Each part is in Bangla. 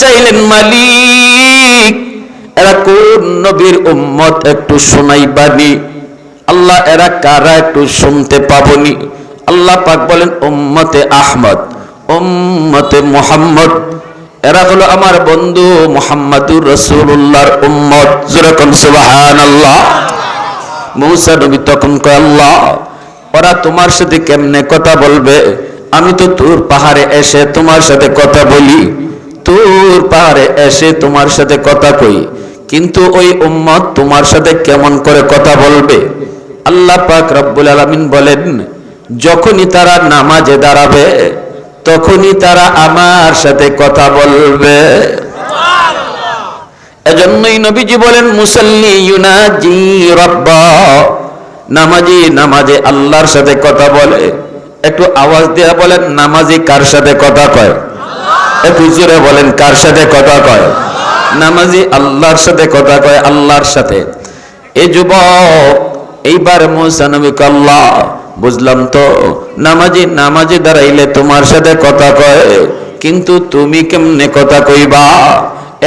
চাইলেন মালিক, এরা কোন নবীর উম্মত একটু শোনাইবানি? আল্লাহ, এরা কারা একটু শুনতে পাবনি? আল্লাহ পাক বলেন, উম্মতে আহমদ, উম্মতে মুহাম্মদ। এরা হলো আমার বন্ধু মোহাম্মদুর রসুল্লাহর উম্মত। যেরকম সুবাহান আল্লাহ মৌসা নবী তখন কয়, আল্লাহ, ওরা তোমার সাথে কেমনে কথা বলবে? আমি তো তোর পাহাড়ে এসে তোমার সাথে কথা বলি। তোর পাহাড়ে এসে তোমার সাথে কথা কই। কিন্তু ওই উম্মত তোমার সাথে কেমন করে কথা বলবে? আল্লাহ পাক রব্বুল আলামিন বলেন, যখনই তারা নামাজে দাঁড়াবে, তখনই তারা আমার সাথে কথা বলবে। এজন্যই নবীজি বলেন, মুসল্লি ইউনাজি রব্বা। নামাজি নামাজে আল্লাহর সাথে কথা বলে। একটু আওয়াজ দেয়া বলেন, নামাজি কার সাথে কথা কয়? বলেন, কার সাথে কথা কয়? নামাজি আল্লাহর সাথে কথা কয়, আল্লাহর সাথে। এই যুবক, এইবার বুঝলাম তো, নামাজি নামাজি দাঁড়াইলে তোমার সাথে কথা কয়, কিন্তু তুমি কেমনে কথা কইবা?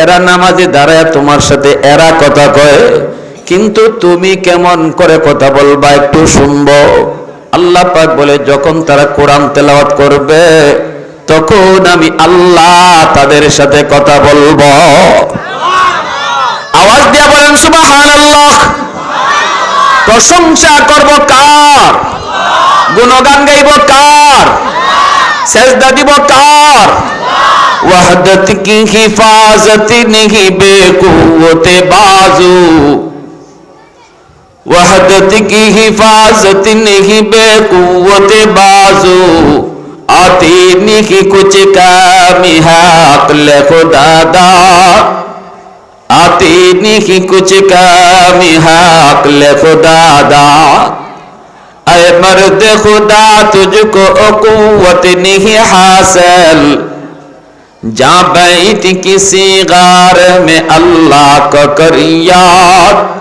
এরা নামাজে দাঁড়ায় তোমার সাথে এরা কথা কয়, কিন্তু তুমি কেমন করে কথা বলবা একটু শুনব? আল্লাহ পাক বলে, যখন তারা কোরআন তেলাওয়াত করবে তখন আমি আল্লাহ তাদের সাথে কথা বলব। আওয়াজ দিয়ে বলেন আল্লাহ প্রশংসা করব কার? গুণগান গাইব কার? সেজদা দিব কার? ওয়াহদত কি হিফাজত নিহি বেকুতে বাজু? ওয়াহদত কি হিফাজত নিহি বেকুতে বাজু? آتی کی کچھ کامی حقل خدا دا۔ آتی کی کچھ کامی حقل خدا دا۔ اے مرد خدا، تجھ کو قوت نہیں حاصل۔ جا بیٹ کسی غار میں اللہ کا کریات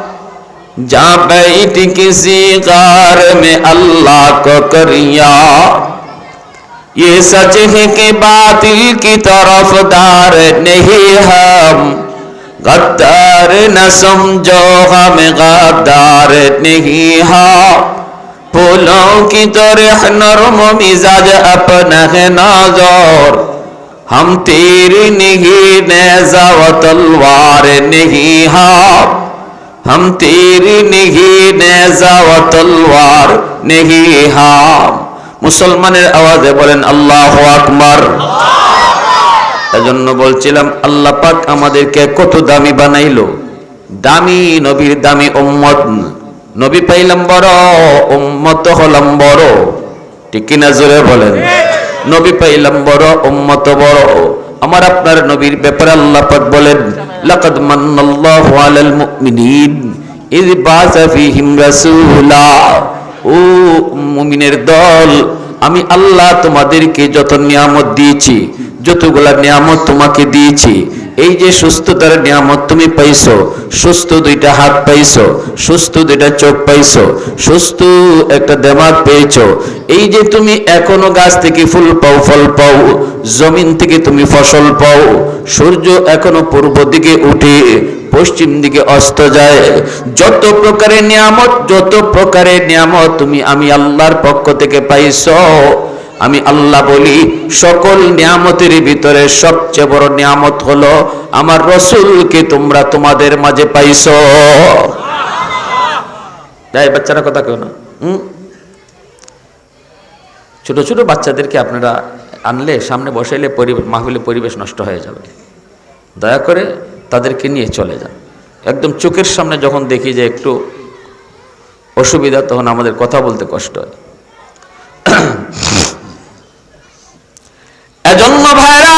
جا بیٹ کسی غار میں اللہ کو کریا۔ یہ سچ ہے کہ باطل کی طرف دار نہیں ہم۔ غدار نہ سمجھو ہم غدار نہیں ہم پھولوں کی طرح نرم مزاج اپنا ہے نازور۔ ہم تیر نہیں نیزہ و تلوار نہیں ہاں۔ ہم تیر نہیں نیزہ و تلوار نہیں ہاں۔ মুসলমানের আওয়াজে বলেন, আল্লাহ আকবার। এজন্য বলছিলাম, আল্লাহ পাক আমাদেরকে কত দামি বানাইলো। দামি নবীর দামি উম্মত। নবী পাইলাম বড়, উম্মত হলাম বড়। ঠিক কিনা জোরে বলেন? নবী পাইলাম বড়, উম্মত বড়। আমার আপনার নবীর ব্যাপারে আল্লাহ পাক বলেন, লাকাদ মান্নাল্লাহু আলাল মুমিনিন ইয বাসা ফীহিম রাসূলা। ও মুমিনের দল আমি আল্লাহ তোমাদেরকে যত নিয়ামত দিয়েছি যতগুলা নিয়ামত তোমাকে দিয়েছি এই যে সুস্থতার নিয়ামত তুমি পাইছো, সুস্থ দুইটা হাত পাইছো, সুস্থ দুইটা চোখ পাইছো, সুস্থ একটা দেমাগ পেয়েছ, এই যে তুমি এখনও গাছ থেকে ফুল পাও, ফল পাও, জমিন থেকে তুমি ফসল পাও, সূর্য এখনও পূর্ব দিকে উঠে, পশ্চিম দিকে অস্ত যায়, যত প্রকারের নিয়ামত, যত প্রকারের নিয়ামত তুমি আমি আল্লাহর পক্ষ থেকে পাইছো আমি আল্লাহ বলি, সকল নিয়ামতের ভিতরে সবচেয়ে বড় নিয়ামত হলো, আমার রসুলকে তোমরা তোমাদের মাঝে পাইছো। তাই বাচ্চারা কথা কেউ না। হুম? ছোট ছোট বাচ্চাদেরকে আপনারা আনলে, সামনে বসাইলে পরিবেশ পরিবেশ নষ্ট হয়ে যাবে। দয়া করে তাদেরকে নিয়ে চলে যান। একদম চোখের সামনে যখন দেখি যে একটু অসুবিধা, তখন আমাদের কথা বলতে কষ্ট হয়। এজন্য ভাইরা,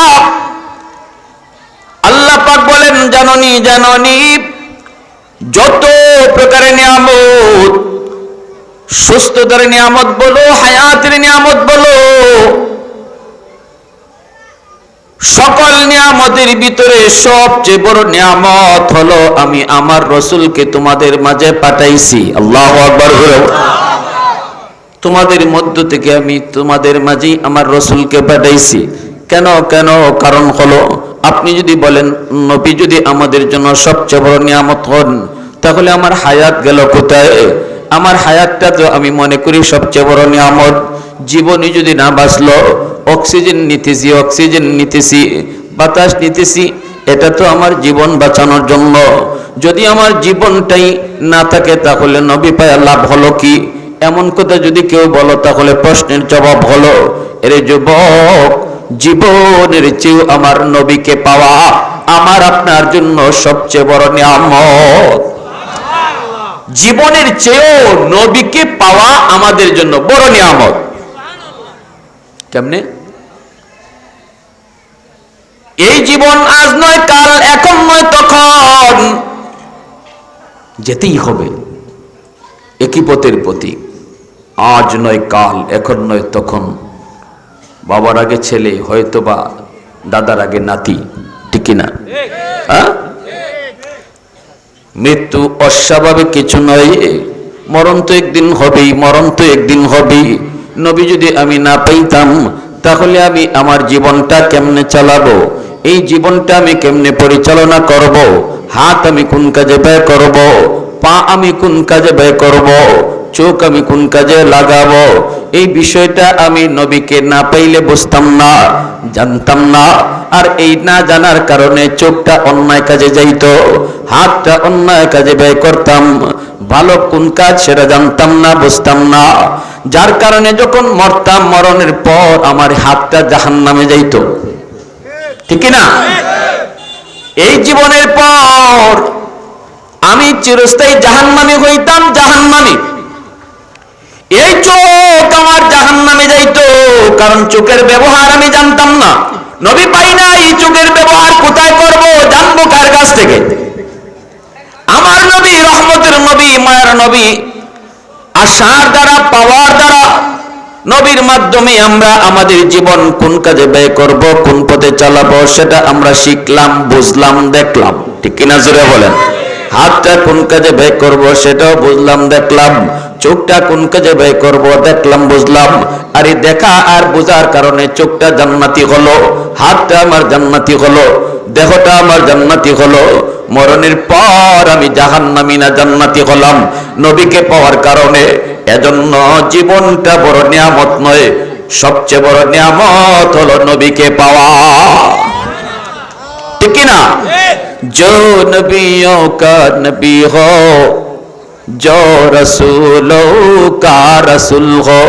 আল্লাহ পাক বলেন, জাননি জাননি, যত প্রকারের নিয়ামত, সুস্থতার নিয়ামত বলো, হায়াতের নিয়ামত বলো, সকল নিয়ামতের ভিতরে সবচেয়ে বড় নিয়ামত হলো, আমি আমার রসুলকে তোমাদের মাঝে পাঠাইছি। আল্লাহ আকবর তোমাদের মধ্য থেকে আমি তোমাদের মাঝেই আমার রসুলকে পাঠাইছি। কেন কেন? কারণ হলো, আপনি যদি বলেন, নবী যদি আমাদের জন্য সবচেয়ে বড় নিয়ামত হন, তাহলে আমার হায়াত গেল কোথায়? আমার হায়াতটা তো আমি মনে করি সবচেয়ে বড় নিয়ামত। জীবনে যদি না বাঁচলো, অক্সিজেন নিতেছি অক্সিজেন নিতেছি, বাতাস নিতেছি, এটা তো আমার জীবন বাঁচানোর জন্য। যদি আমার জীবনটাই না থাকে, তাহলে নবী পায়া লাভ হলো কি? এমন কথা যদি কেউ বলো, তাহলে প্রশ্নের জবাব হলো, এর যুবক জীবনের চেয়েও আমার নবীকে পাওয়া আমার আপনার জন্য সবচেয়ে বড় নিয়ামত। জীবনের চেয়েও নবীকে পাওয়া আমাদের জন্য বড় নিয়ামত। কেমনে? এই জীবন আজ নয়, কাল এখন নয়, তখন যেতেই হবে। একই পথের প্রতীক। আজ নয়, কাল, এখন নয়, তখন বাবার আগে ছেলে, হয়তো বা দাদার আগে নাতি, ঠিক না মৃত্যু অস্বাভাবিক কিছু নয়, মরণ তো একদিন হবেই, মরণ তো একদিন হবেই। নবী যদি আমি না পাইতাম, তাহলে আমি আমার জীবনটা কেমনে চালাবো? এই জীবনটা আমি কেমনে পরিচালনা করব? হাত আমি কোন কাজে ব্যয় করব? পা আমি কোন কাজে ব্যয় করব? চোখ আমি কোন কাজে লাগাবো? এই বিষয়টা আমি নবীকে না পাইলে বুঝতাম না, জানতাম না। আর এই না জানার কারণে চোখটা অন্যায় কাজে যাইতো, হাতটা অন্যায় কাজে ব্যয় করতাম। ভালো কোন কাজ সেটা জানতাম না, বুঝতাম না। যার কারণে যখন মরতাম, মরণের পর আমার হাতটা জাহান নামে যাইতো। ঠিক না এই জীবনের পর আমি চিরস্থায়ী জাহান্নামী হইতাম, জাহান্নামী। এই চোখ আমার জাহান নামে যাইতো, কারণ চোখের ব্যবহার আমি জানতাম না। নবী পাই না এই চোখের ব্যবহার কোথায় করব, জানব কার কাছ থেকে। আমার নবী, রহমতের নবী, মায়ের নবী, আশার দ্বারা, পাওয়ার দ্বারা নবীর মাধ্যমে আমরা আমাদের জীবন কোন কাজে ব্যয় করব, কোন পথে চালাবো, সেটা আমরা শিখলাম, বুঝলাম, দেখলাম। ঠিক কিনা জোরে বলেন? হাতটা কোন কাজে ব্যয় করব, সেটাও বুঝলাম, দেখলাম। চোখটা কোন কাজে ব্যয় করব দেখলাম বুঝলাম আর এই দেখা আর বোঝার কারণে চোখটা জান্নাতি হলো হাতটা আমার জান্নাতি হলো দেহটা আমার জান্নাতি হলো মরণের পর আমি জাহান্নামী না জান্নাতি হলাম নবীকে পাওয়ার কারণে এজন্য জীবনটা বড় নিয়ামত নয় সবচেয়ে বড় নিয়ামত হলো নবীকে পাওয়া ঠিক কি না जो नबियों का नबी हो जो रसूलों का रसूल हो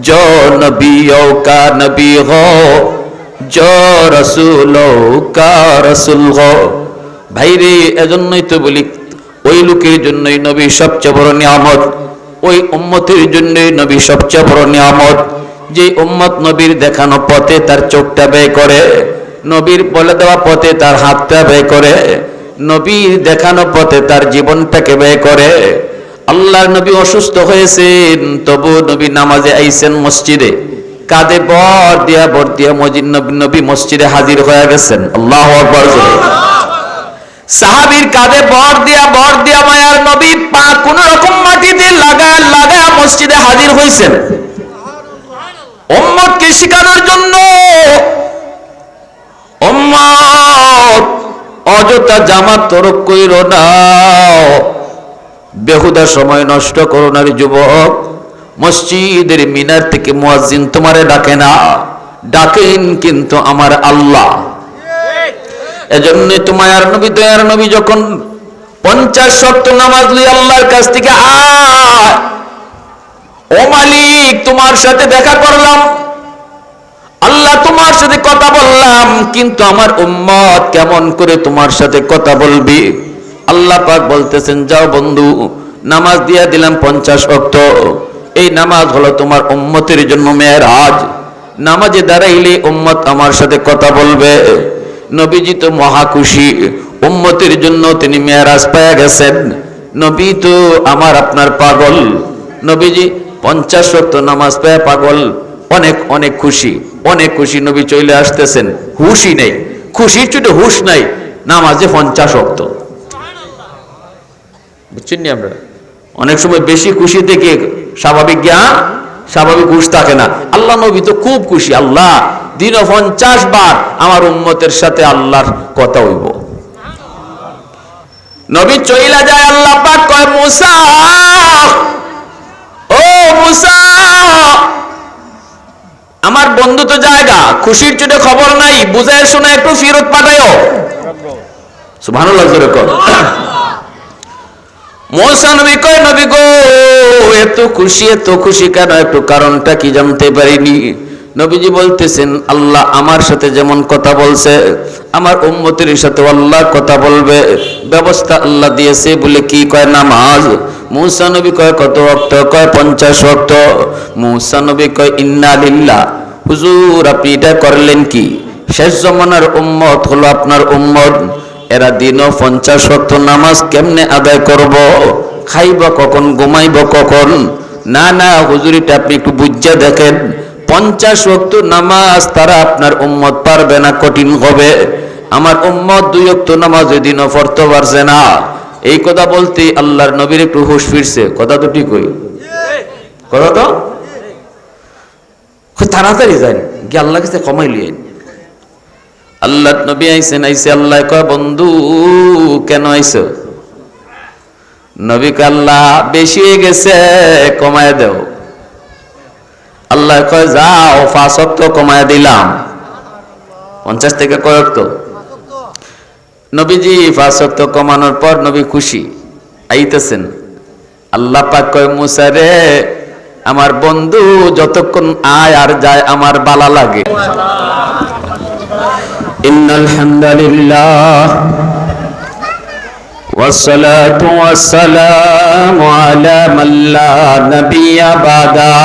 जो नबियों का नबी हो जो रसूलों का रसूल हो ভাইরে এজন্যই তো বলি ওই লোকের জন্যই নবী সবচেয়ে বড় নিয়ামত ওই উম্মতের জন্যই নবী সবচেয়ে বড় নিয়ামত যে উম্মত নবীর দেখানো পথে তার চোখটা ব্যয় করে নবীর বলে দেওয়া পথে তার হাতটা ব্যয় করে নবীর দেখানো পথে তার জীবনটাকে ব্যয় করে। আল্লাহর নবী অসুস্থ হয়েছেন, তবু নবী নামাজে আইছেন মসজিদে। কাঁধে বর দিয়া বর দিয়া মজিদ নবী মসজিদে হাজির হয়ে গেছেন। আল্লাহ সাহাবীর কাঁধে বর দিয়া বর দিয়া মায়ার নবী পা কোন রকম মাটিতে লাগা লাগা মসজিদে হাজির হয়েছেন উম্মতকে শেখানোর জন্য উম্মত অযথা জামাত তরক কইর না। বেহুদা সময় নষ্ট করো না যুবক। মসজিদের মিনার থেকে মুয়াজ্জিন তোমারে ডাকে না। ডাকেন কিন্তু আমার আল্লাহ। এজন্য তোমার নবী দয়ার নবী যখন পঞ্চাশ শক্ত নামাজ লই আল্লাহর কাছ থেকে আয়, ও মালিক, তোমার সাথে দেখা করলাম। আল্লাহ তোমার সাথে কথা বললাম, কিন্তু আমার উম্মত কেমন করে তোমার সাথে কথা বলবি? আল্লাহ পাক বলতেছেন, যাও বন্ধু, নামাজ দিয়া দিলাম পঞ্চাশ অক্ত এই নামাজ হলো তোমার উম্মতের জন্য মেয়ের আজ নামাজে দাঁড়াইলে উম্মত আমার সাথে কথা বলবে। নবীজি তো মহা খুশি, উম্মতের জন্য তিনি মেয়েরাজ পায়া গেছেন। নবী তো আমার আপনার পাগল। নবীজি পঞ্চাশ শক্ত নামাজ পায় পাগল। অনেক অনেক খুশি। অনেক খুশি নবী চলে আসতেছেন। হুশই নেই। খুশির চুটে হুশ নাই। নামাজে পঞ্চাশ শক্ত বুঝছেন নি আমরা? অনেক সময় বেশি খুশি থেকে স্বাভাবিক জ্ঞান, স্বাভাবিক হুশ থাকে না। আল্লাহ নবী তো খুব খুশি। আল্লাহ, দিন পঞ্চাশ বার আমার উম্মতের সাথে আল্লাহর কথা হইব। নবী চইলা যায়, আল্লাহ পাক কয়, মুসা, ও মুসা আমার বন্ধু তো জায়গা, খুশির চোটে খবর নাই, বুঝায় শোনা একটু ফেরত পাঠায়ও। নবী কয়, নবী গো, এত খুশি এত খুশি কেন? একটু কারণটা কি জানতে পারিনি? নবীজি বলতেছেন, আল্লাহ আমার সাথে যেমন কথা বলছে, আমার উম্মতের সাথে আল্লাহ কথা বলবে, ব্যবস্থা আল্লাহ দিয়েছে বলে কি কয় নামাজ? মৌসা কয়, কত অক্ত? কয়, পঞ্চাশ অক্ত। মৌসা নবী কয়, ইন্না লিল্লাহ। হুজুর, আপনি এটা করলেন কি? শেষ জমানার উম্মত হলো আপনার উম্মত। এরা দিনও পঞ্চাশ ওয়াক্ত নামাজ কেমনে আদায় করব? খাইব কখন, ঘুমাইব কখন? না না হুজুরিটা আপনি একটু বুঝা দেখেন। পঞ্চাশ ওয়াক্ত নামাজ তারা আপনার উম্মত পারবে না, কঠিন হবে। আমার উম্মত দুই ওয়াক্ত নামাজ ওই দিনও পড়তে পারছে না। এই কথা বলতে আল্লাহর নবীর একটু হুশ ফিরছে। কথা তো ঠিক হই কথা তো? খুব তাড়াতাড়ি যান গিয়ে আল্লাহ কাছে কমাই লিয়েন আল্লাহ নবী আইসেন আইসে আল্লাহ কয়, বন্ধু, কেন আইছো? নবী আল্লাহ বেশি হয়ে গেছে, কমায় দেও। আল্লাহ কয়, যাও ফাঁসক তো কমায় দিলাম। পঞ্চাশ থেকে কয়েক তো নবীজি ফাঁসক তো কমানোর পর নবী খুশি, আইতেছেন। আল্লাহ পাক কয়, মুসা রে আমার বন্ধু যতক্ষণ আয় আর যায় আমার বালা লাগে إن الحمد لله والصلاة والسلام على من لا نبي بعدا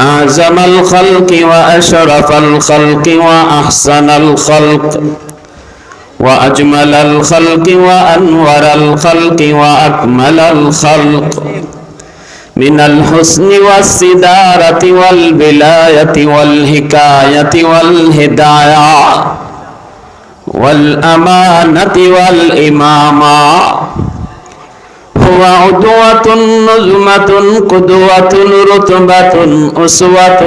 أعظم الخلق وأشرف الخلق وأحسن الخلق وأجمل الخلق وأنور الخلق وأكمل الخلق من الحسن والصدارة والولاية والحكاية والهداية والأمانة والإمامة. هو عدوة نزمة قدوة رتبة أسوة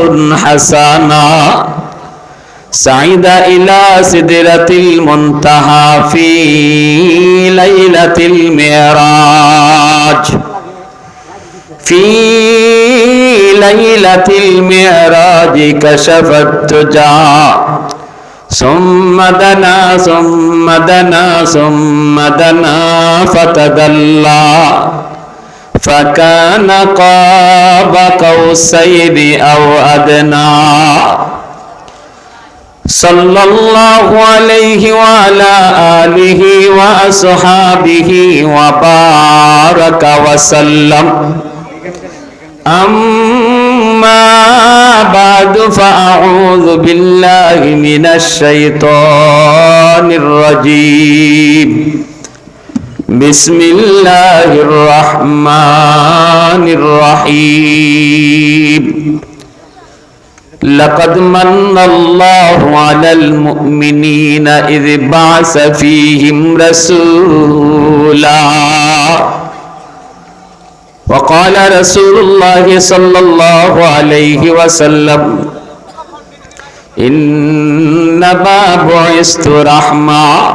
حسنة. سعيد إلى سدرة المنتهى في ليلة المعراج. في ليلة المعراج كشف الدجى ثم دنا ثم دنا ثم دنا فتدلى. فكان قاب قوسين أو أدنى. صلى الله عليه وعلى آله وأصحابه وبارك وسلم. أما بعد فأعوذ بالله من الشيطان الرجيم. بسم الله الرحمن الرحيم. لقد من الله على المؤمنين إذ بعث فيهم رسولا. وقال رسول الله صلى الله عليه وسلم إنما بعثت رحمة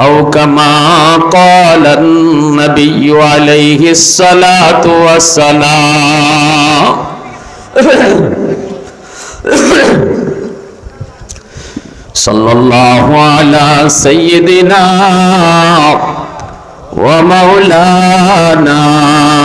أو كما قال النبي عليه الصلاة والسلام. صلى الله على سيدنا ومولانا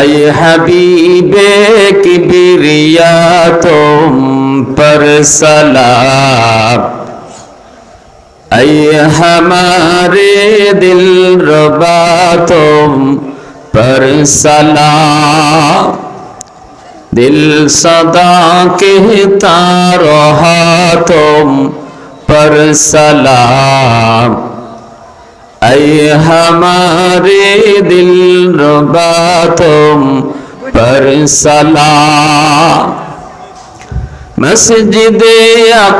اے حبیب کبریا، تم پر سلام۔ اے ہمارے دل ربا، تم پر سلام۔ دل صدا کہتا، رہا، تم پر سلام۔ اے ہمارے دل ربا تم پر سلام۔ مسجد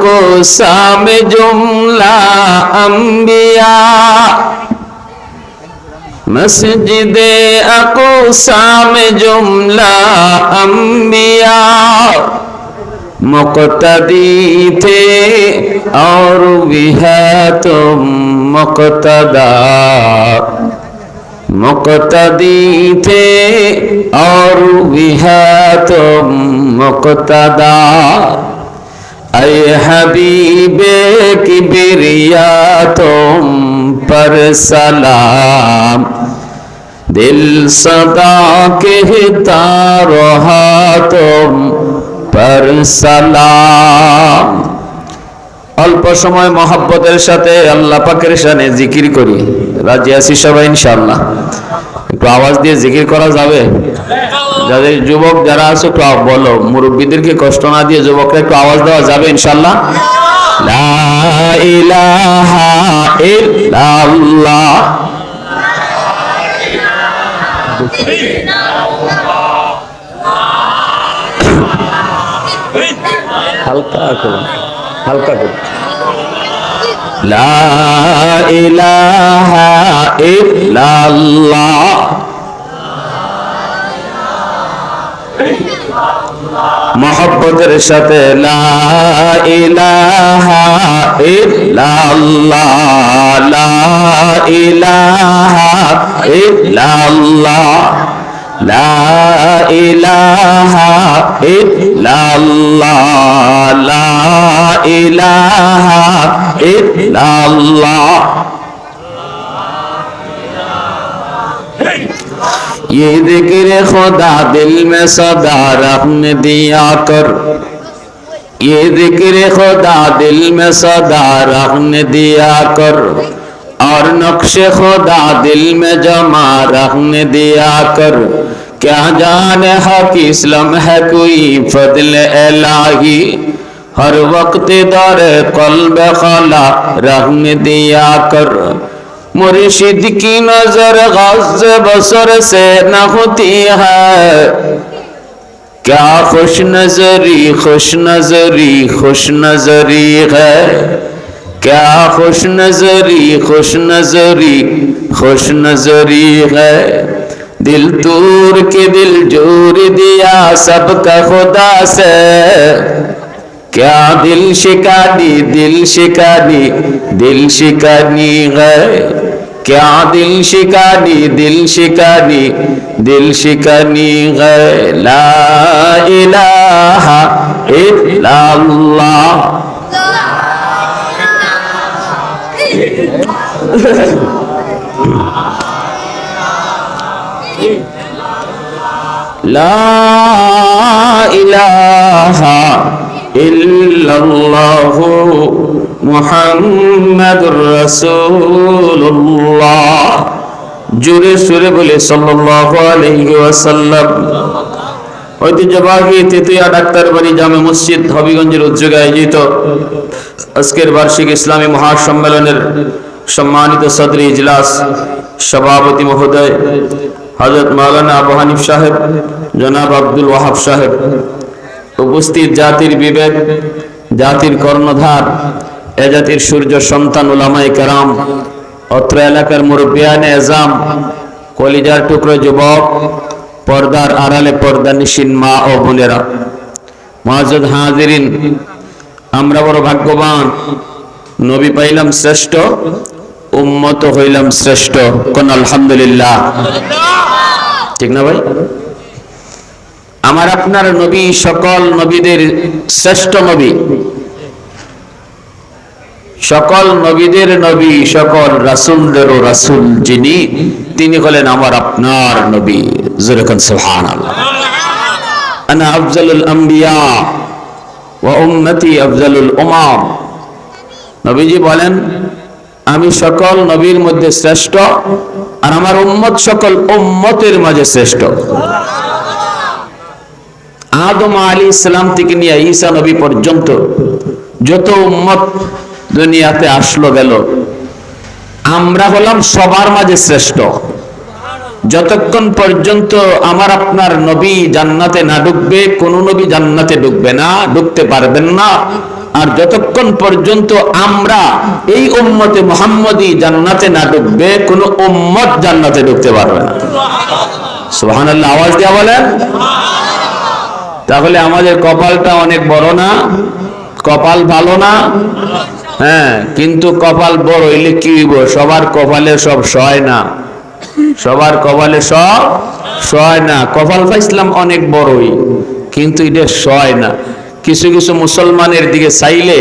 کو سام جملہ انبیاء۔ مسجد کو سام جملہ انبیاء۔ مقتدی تھے اور بھی ہے تم مقتدا مقتدی تھے اور بھی ہے تم مقتدا اے حبیب کی بریا تم پر سلام دل صدا کہتا رہا تم সালাম। অল্প সময় মহাব্বতের সাথে আল্লাহ পাকের সানে জিকির করি। রাজি আছি সবাই, ইনশাআল্লাহ। একটু আওয়াজ দিয়ে জিকির করা যাবে? যাদের যুবক যারা আছে, একটু বলো। মুরব্বীদেরকে কষ্ট না দিয়ে যুবকরা একটু আওয়াজ দেওয়া যাবে ইনশাল্লাহ লা ইলাহা ইল্লাল্লাহ। হালকা করুন হালকা করুন। মহব্বতের সাথে লা ইলাহা ইল্লাল্লাহ লা লা ইলাহা ইল্লাল্লাহ লা ইলাহা ইল্লাল্লাহ یہ ذکر خدا دل میں صدا رب نے دیا کر یہ ذکر خدا دل میں صدا رب نے دیا کر اور نقش خدا دل میں جمع رہنے دیا کر، کیا جان حق اسلم ہے کوئی فضل الہی؟ ہر وقت دار قلب خلا رہنے دیا کر۔ مرشد کی نظر غز بسر سے نہ ہوتی ہے۔ کیا خوش نظری خوش نظری خوش نظری ہے؟ کیا خوش نظری خوش نظری خوش نظری ہے دل دور کے دل جور دیا سب کا خدا سے کیا دل شکانی دل شکانی دل شکانی ہے کیا دل شکانی دل شکانی دل شکانی ہے لا الہ الا اللہ إله إلا الله محمد رسول الله জোরে সুরে বলে সাল্লাল্লাহু আলাইহি ওয়াসাল্লাম ঐতিহ্যবাহী তেতুয়া ডাক্তার বাড়ি জামে মসজিদ হবিগঞ্জের উদ্যোগে আয়োজিত আজকের বার্ষিক ইসলামী মহাসম্মেলনের সম্মানিত সদরি ইজলাস সভাপতি মহোদয় হজরত মাওলানা আবু হানিফ সাহেব, জনাব আব্দুল ওয়াহাব সাহেব, উপস্থিত জাতির বিবেক, জাতির কর্ণধার, এ জাতির সূর্য সন্তান উলামায়ে কেরাম, অত্র এলাকার মুরব্বিয়ানে এজাম, কলিজার টুকরো যুবক পর্দার আড়ালে পর্দা নিশিন মা ও বোনেরা। মহাজুদ হাজিরিন, আমরা বড় ভাগ্যবান। নবী পাইলাম শ্রেষ্ঠ, উম্মত হইলাম শ্রেষ্ঠ। কোন আলহামদুলিল্লাহ। ঠিক না ভাই? আমার আপনার নবী সকল নবীদের শ্রেষ্ঠ নবী। সকল নবীদের নবী, সকল রাসুলদেরও রাসুল যিনি, তিনি হলেন আমার আপনার নবী। জুরকান সুবহানাল্লাহ। আনা আফজালুল আম্বিয়া ওয়া উম্মতি আফজালুল উমাম। নবীজি বলেন, আমি সকল নবীর মধ্যে শ্রেষ্ঠ আর আমার উম্মত সকল উম্মতের মাঝে শ্রেষ্ঠ। আদম আলী ইসলাম থেকে নিয়ে ঈসা নবী পর্যন্ত যত উম্মত দুনিয়াতে আসলো, গেল। আমরা হলাম সবার মাঝে শ্রেষ্ঠ। যতক্ষণ পর্যন্ত আমার আপনার নবী জান্নাতে না ঢুকবে কোন নবী জান্নাতে ঢুকবে না ঢুকতে পারবেন না। আর যতক্ষণ পর্যন্ত আমরা এই উম্মতে মোহাম্মদী জান্নাতে না ঢুকবে কোন উম্মত জান্নাতে ঢুকতে পারবে না। সুবহানাল্লাহ, আওয়াজ দিয়া বলেন। তাহলে আমাদের কপালটা অনেক বড় না? কপাল ভালো না? হ্যাঁ কিন্তু কপাল বড় হইলে কি হইব সবার কপালে সব সয় না। সবার কপালে সব সয় না। কপাল পাইছিলাম অনেক বড়ই, কিন্তু এটা সয় না। কিছু কিছু মুসলমানের দিকে চাইলে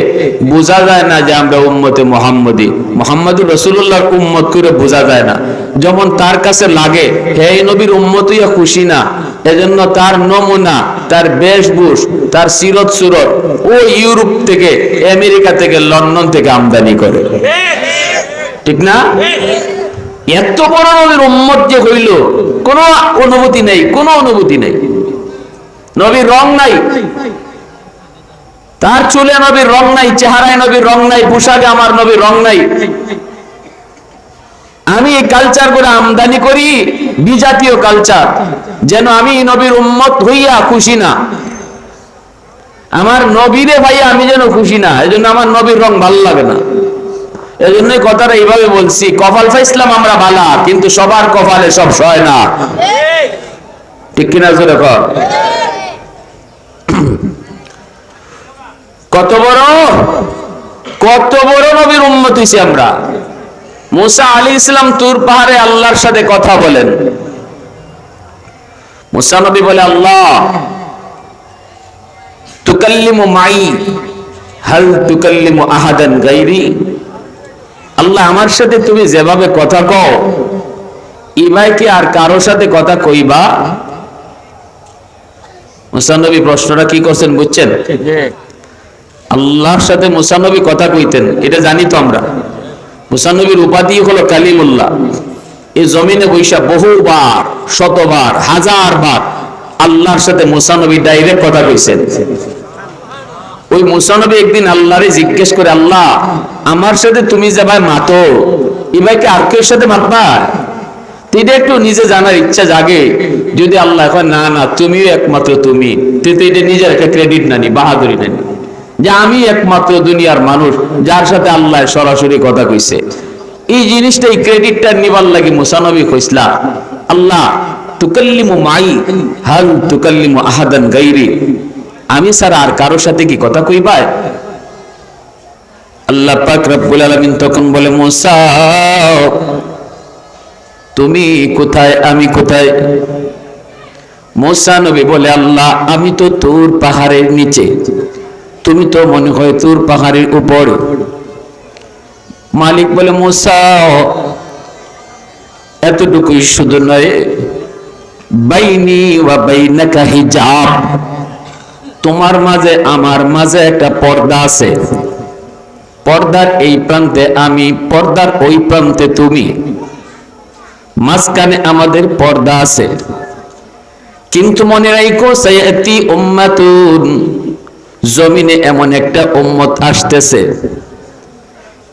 বোঝা যায় না যে আমরা উম্মতে মোহাম্মদী। মোহাম্মদুর রসুল্লাহর উম্মত করে বোঝা যায় না। যেমন তার কাছে লাগে, হে নবীর উম্মত হইয়া খুশি না, এজন্য তার নমুনা তার বেশভূষ, তার সিরত সুরত ও ইউরোপ থেকে, আমেরিকা থেকে, লন্ডন থেকে আমদানি করে। ঠিক না? এত বড় নবীর উম্মত যে হইল, কোনো অনুভূতি নেই, কোনো অনুভূতি নেই। নবীর রং নাই। তার চুলে নবীর রং নাই, চেহারায় নবীর রং নাই, পোশাকে আমার নবীর রং নাই। আমি এই কালচার করে আমদানি করি, বিজাতীয় কালচার যেন আমি নবীর উম্মত হইয়া খুশি না। আমার নবীরে ভাই আমি যেন খুশি না এই জন্য আমার নবীর রং ভালো লাগে না। এই জন্যই কথাটা এইভাবে বলছি, কপাল ফাইসলাম আমরা বালা, কিন্তু সবার কপালে সব সয় না। ঠিক কিনা জোরে কর? কত বড়? কত বড় নবীর উন্মত হইছি আমরা। মুসা আলী ইসলাম তুর পাহাড়ে আল্লাহর সাথে কথা বলেন। মুসা নবী বলে আল্লাহ তুকাল্লিমু মাই হাল তুকাল্লিমু আহাদান গাইরি। আল্লাহ আমার সাথে তুমি যেভাবে কথা কও ইবাই কি আর কারোর সাথে কথা কইবা? মুসানবী প্রশ্নটা কি করছেন বুঝছেন? আল্লাহর সাথে মুসানবী কথা কইতেন এটা জানি তো আমরা। মুসানবীর উপাধি হলো কালিমুল্লাহ। এই জমিনে বৈশা বহুবার, শতবার হাজার বার আল্লাহর সাথে মুসানবী ডাইরেক্ট কথা কইছেন। ওই মুসানবী একদিন আল্লাহরে জিজ্ঞেস করে, আল্লাহ, আমার সাথে তুমি যে ভাই মাতো এই ভাইকে আর কেউ সাথে মাতবা? এটা একটু নিজে জানার ইচ্ছা জাগে, যদি আল্লাহ না না, তুমিও একমাত্র তুমি। তুই নিজের একটা ক্রেডিট নানি, বাহাদুরি নানি। যে আমি একমাত্র দুনিয়ার মানুষ, যার সাথে আল্লাহ সরাসরি কথা কইছে। এই জিনিসটা এই ক্রেডিটটা নিবার লাগে মুসানবী কইসলা আল্লাহ, তুকাল্লিমু মাই, হাল তুকাল্লিমু আহাদান গাইরি। আমি স্যার আর কারোর সাথে কি কথা কইবাই? আল্লাহ পাক রব্বুল আলামিন তখন বলে, মুসা, তুমি কোথায়, আমি কোথায়? মুসা নবী বলে, আল্লাহ, আমি তো তোর পাহাড়ের নিচে। তুমি তো মনে হয় তোর পাহাড়ের উপরে। মালিক বলে, মুসা এতটুকুই শুধু নয়, বাইনি ওয়া বাইনাকা হিজাব। তোমার মাঝে, আমার মাঝে একটা পর্দা আছে। পর্দার এই প্রান্তে আমি, পর্দার ওই প্রান্তে তুমি। মাঝখানে আমাদের পর্দা আছে। কিন্তু মনে রাখো সায়াতি উম্মাতুন। জমিনে এমন একটা উম্মত আসতেছে।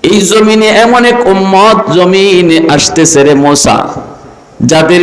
এই জমিনে এমন এক উম্মত জমিনে আসতেছে রে মোসা, যাদের